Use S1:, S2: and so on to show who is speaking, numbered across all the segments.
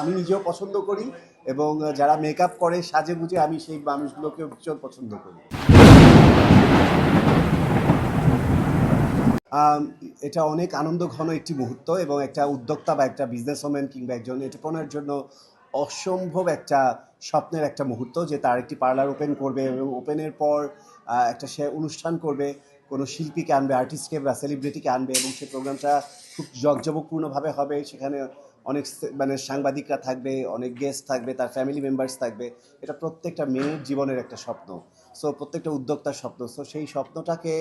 S1: আমি নিজেও পছন্দ করি এবং যারা মেকআপ করে সাজে গুজে আমি সেই মানুষগুলোকে ভীষণ পছন্দ করি। এটা অনেক আনন্দ ঘন একটি মুহূর্ত এবং একটা উদ্যোক্তা বা একটা বিজনেসম্যান কিংবা একজন এন্টারপ্রনার জন্য অসম্ভব একটা স্বপ্নের একটা মুহূর্ত যে তার একটি পার্লার ওপেন করবে এবং ওপেনের পর একটা সে অনুষ্ঠান করবে, কোনো শিল্পীকে আনবে আর্টিস্টকে বা সেলিব্রিটিকে আনবে এবং সেই প্রোগ্রামটা খুব জকজমকপূর্ণভাবে হবে। সেখানে অনেক মানে সাংবাদিকরা থাকবে, অনেক গেস্ট থাকবে, তার ফ্যামিলি মেম্বার্স থাকবে। এটা প্রত্যেকটা মেয়ের জীবনের একটা স্বপ্ন। সো প্রত্যেকটা উদ্যোক্তার স্বপ্ন। সো সেই স্বপ্নটাকে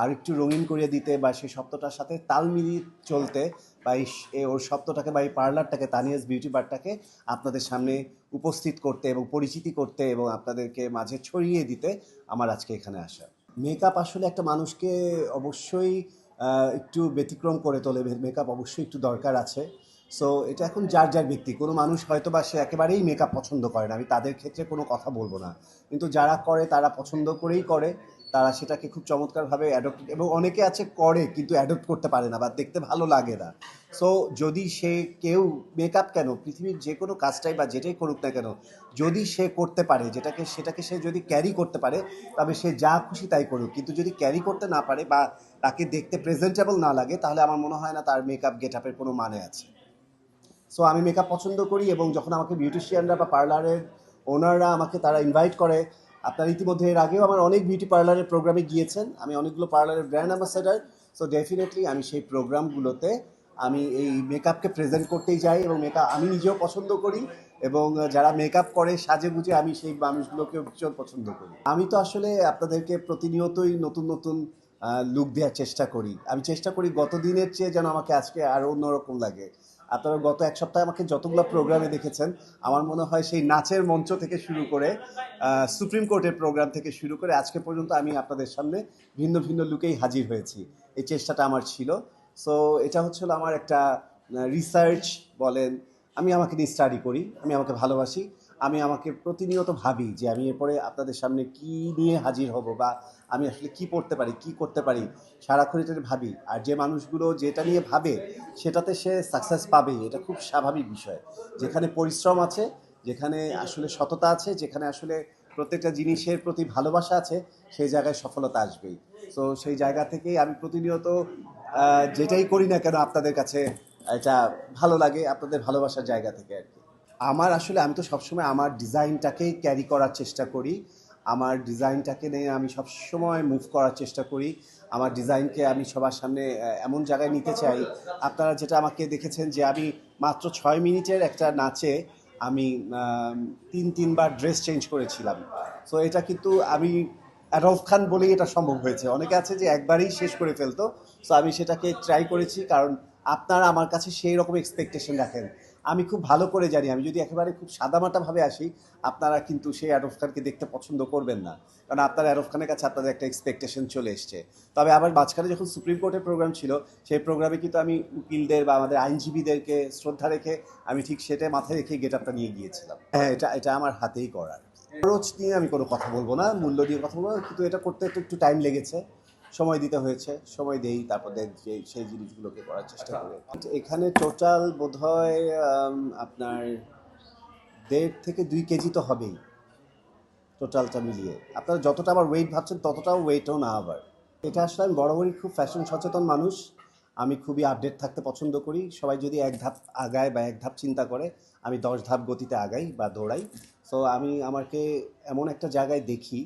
S1: আর একটু রঙিন করিয়ে দিতে বা সেই স্বপ্নটার সাথে তাল মিলিয়ে চলতে বা এই ওর স্বপ্নটাকে বা এই পার্লারটাকে, তানিয়াস বিউটি বারটাকে আপনাদের সামনে উপস্থিত করতে এবং পরিচিতি করতে এবং আপনাদেরকে মাঝে ছড়িয়ে দিতে আমার আজকে এখানে আসা। মেকআপ আসলে একটা মানুষকে অবশ্যই একটু ব্যতিক্রম করে তোলে। মেকআপ অবশ্যই একটু দরকার আছে। সো এটা এখন যার যার ব্যক্তি। কোনো মানুষ হয়তো বা সে একেবারেই মেকআপ পছন্দ করে না। আমি তাদের ক্ষেত্রে কোনো কথা বলব না। কিন্তু যারা করে, তারা পছন্দ করেই করে। তারা সেটাকে খুব চমৎকারভাবে অ্যাডপ্ট এবং অনেকে আছে করে, কিন্তু অ্যাডপ্ট করতে পারে না বা দেখতে ভালো লাগে না। সো যদি সে কেউ মেকআপ কেন, পৃথিবীর যে কোনো কাজটাই বা যেটাই করুক না কেন, যদি সে করতে পারে, যেটাকে, সেটাকে সে যদি ক্যারি করতে পারে, তবে সে যা খুশি তাই করুক। কিন্তু যদি ক্যারি করতে না পারে বা তাকে দেখতে প্রেজেন্টেবল না লাগে, তাহলে আমার মনে হয় না তার মেকআপ গেট আপের কোনো মানে আছে। সো আমি মেকআপ পছন্দ করি এবং যখন আমাকে বিউটিশিয়ানরা বা পার্লারের ওনাররা আমাকে তারা ইনভাইট করে, আপনার ইতিমধ্যে এর আগেও আমার অনেক বিউটি পার্লারের প্রোগ্রামে গিয়েছেন। আমি অনেকগুলো পার্লারের ব্র্যান্ড অ্যাম্বাসেডার সো ডেফিনেটলি আমি সেই প্রোগ্রামগুলোতে আমি এই মেকআপকে প্রেজেন্ট করতেই যাই এবং মেকআপ আমি নিজেও পছন্দ করি এবং যারা মেকআপ করে সাজে গুজে আমি সেই মানুষগুলোকে ভীষণ পছন্দ করি। আমি তো আসলে আপনাদেরকে প্রতিনিয়তই নতুন নতুন লুক দেওয়ার চেষ্টা করি। আমি চেষ্টা করি গত দিনের চেয়ে যেন আমাকে আজকে আরও অন্যরকম লাগে। আপনারা গত এক সপ্তাহে আমাকে যতগুলো প্রোগ্রামে দেখেছেন, আমার মনে হয় সেই নাচের মঞ্চ থেকে শুরু করে সুপ্রিম কোর্টের প্রোগ্রাম থেকে শুরু করে আজকে পর্যন্ত আমি আপনাদের সামনে ভিন্ন ভিন্ন লুকেই হাজির হয়েছি। এই চেষ্টাটা আমার ছিল। সো এটা হচ্ছিল আমার একটা রিসার্চ বলেন, আমি আমাকে নিয়ে স্টাডি করি, আমি আমাকে ভালোবাসি, আমি আমাকে প্রতিনিয়ত ভাবি যে আমি এরপরে আপনাদের সামনে কি নিয়ে হাজির হব বা আমি আসলে কি পড়তে পারি, কি করতে পারি, সারাক্ষণ এটা ভাবি। আর যে মানুষগুলো যেটা নিয়ে ভাবে, সেটাতে সে সাকসেস পাবেই। এটা খুব স্বাভাবিক বিষয়। যেখানে পরিশ্রম আছে, যেখানে আসলে সততা আছে, যেখানে আসলে প্রত্যেকটা জিনিসের প্রতি ভালোবাসা আছে, সেই জায়গায় সফলতা আসবেই। তো সেই জায়গা থেকেই আমি প্রতিনিয়ত যেটাই করি না কেন আপনাদের কাছে এটা ভালো লাগে, আপনাদের ভালোবাসার জায়গা থেকে আর কি। আমার আসলে, আমি তো সবসময় আমার ডিজাইনটাকেই ক্যারি করার চেষ্টা করি। আমার ডিজাইনটাকে নিয়ে আমি সবসময় মুভ করার চেষ্টা করি। আমার ডিজাইনকে আমি সবার সামনে এমন জায়গায় নিতে চাই। আপনারা যেটা আমাকে দেখেছেন যে আমি মাত্র ছয় মিনিটের একটা নাচে আমি তিন, তিনবার ড্রেস চেঞ্জ করেছিলাম। সো এটা কিন্তু আমি অ্যাডলফ খান বলেই এটা সম্ভব হয়েছে। অনেকে আছে যে একবারেই শেষ করে ফেলতো। সো আমি সেটাকে ট্রাই করেছি কারণ আপনারা আমার কাছে সেই রকম এক্সপেকটেশন রাখেন। আমি খুব ভালো করে জানি, আমি যদি একেবারে খুব সাদামাটাভাবে আসি, আপনারা কিন্তু সেই আরফ খানকে দেখতে পছন্দ করবেন না। কারণ আপনার আরফ খানের কাছে আপনাদের একটা এক্সপেকটেশন চলে এসছে। তবে আবার মাঝখানে যখন সুপ্রিম কোর্টের প্রোগ্রাম ছিল, সেই প্রোগ্রামে কিন্তু আমি উকিলদের বা আমাদের আইনজীবীদেরকে শ্রদ্ধা রেখে আমি ঠিক সেটা মাথায় রেখে গেট আপটা নিয়ে গিয়েছিলাম। হ্যাঁ এটা এটা আমার হাতেই করার। খরচ নিয়ে আমি কোনো কথা বলব না, মূল্য নিয়ে কথা বলব কিন্তু এটা করতে একটু একটু টাইম লেগেছে। সময় দিতে হয়েছে সময় দেই তারপর যে সেই জিনিসগুলোকে করার চেষ্টা করি। এখানে টোটাল বোধহয় আপনার দেড় থেকে দুই কেজি তো হবেই টোটালটা মিলিয়ে। আপনারা যতটা আবার ওয়েট ভাবছেন ততটাও ওয়েটও না আবার। এটা আসলে আমি বরাবরই খুব ফ্যাশন সচেতন মানুষ। আমি খুবই আপডেট থাকতে পছন্দ করি। সবাই যদি এক ধাপ আগায় বা এক ধাপ চিন্তা করে আমি দশ ধাপ গতিতে আগাই বা দৌড়াই। সো আমি আমাকে এমন একটা জায়গায় দেখি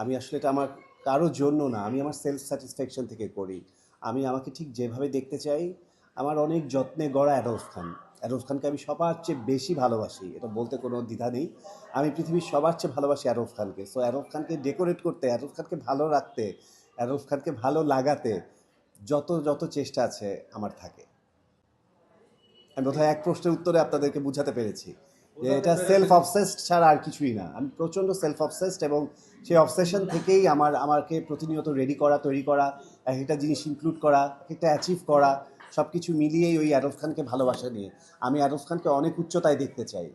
S1: আমি আসলে এটা আমার কারোর জন্য না, আমি আমার সেলফ স্যাটিসফ্যাকশন থেকে করি। আমি আমাকে ঠিক যেভাবে দেখতে চাই, আমার অনেক যত্নে গড়া অ্যাডলফ খান। অ্যাডলফ খানকে আমি সবার চেয়ে বেশি ভালোবাসি, এটা বলতে কোনো দ্বিধা নেই। আমি পৃথিবীর সবার চেয়ে ভালোবাসি অ্যারফ খানকে। সো অ্যারফ খানকে ডেকোরেট করতে অ্যারফ খানকে ভালো রাখতে অ্যারফ খানকে ভালো লাগাতে যত যত চেষ্টা আছে আমার থাকে। আমি বোধহয় এক প্রশ্নের উত্তরে আপনাদেরকে বুঝাতে পেরেছি। যে এটা সেলফ অবসেসড ছাড়া আর কিছুই না। আমি প্রচণ্ড সেলফ অবসেসড এবং সেই অবসেশন থেকেই আমার, আমাকে প্রতিনিয়ত রেডি করা, তৈরি করা, এক একটা জিনিস ইনক্লুড করা, এক একটা অ্যাচিভ করা সব কিছু মিলিয়েই ওই আরফ খানকে ভালোবাসা নিয়ে। আমি আরফ খানকে অনেক উচ্চতায় দেখতে চাই।